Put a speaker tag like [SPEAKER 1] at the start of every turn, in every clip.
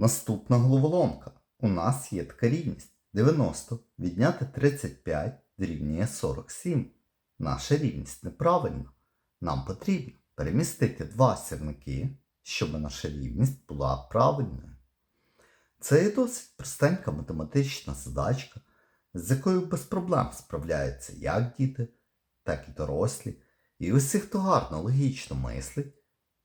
[SPEAKER 1] Наступна головоломка. У нас є така рівність. 90 відняти 35 дорівнює 47. Наша рівність неправильна. Нам потрібно перемістити два сірники, щоб наша рівність була правильною. Це є досить простенька математична задачка, з якою без проблем справляються як діти, так і дорослі. І усі, хто гарно логічно мислить,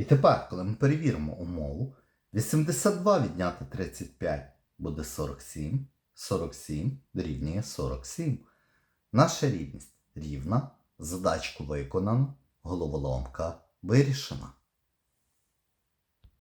[SPEAKER 1] І тепер, коли ми перевіримо умову, 82 відняти 35 буде 47, 47 дорівнює 47. Наша рівність рівна, задачку виконано, головоломка вирішена.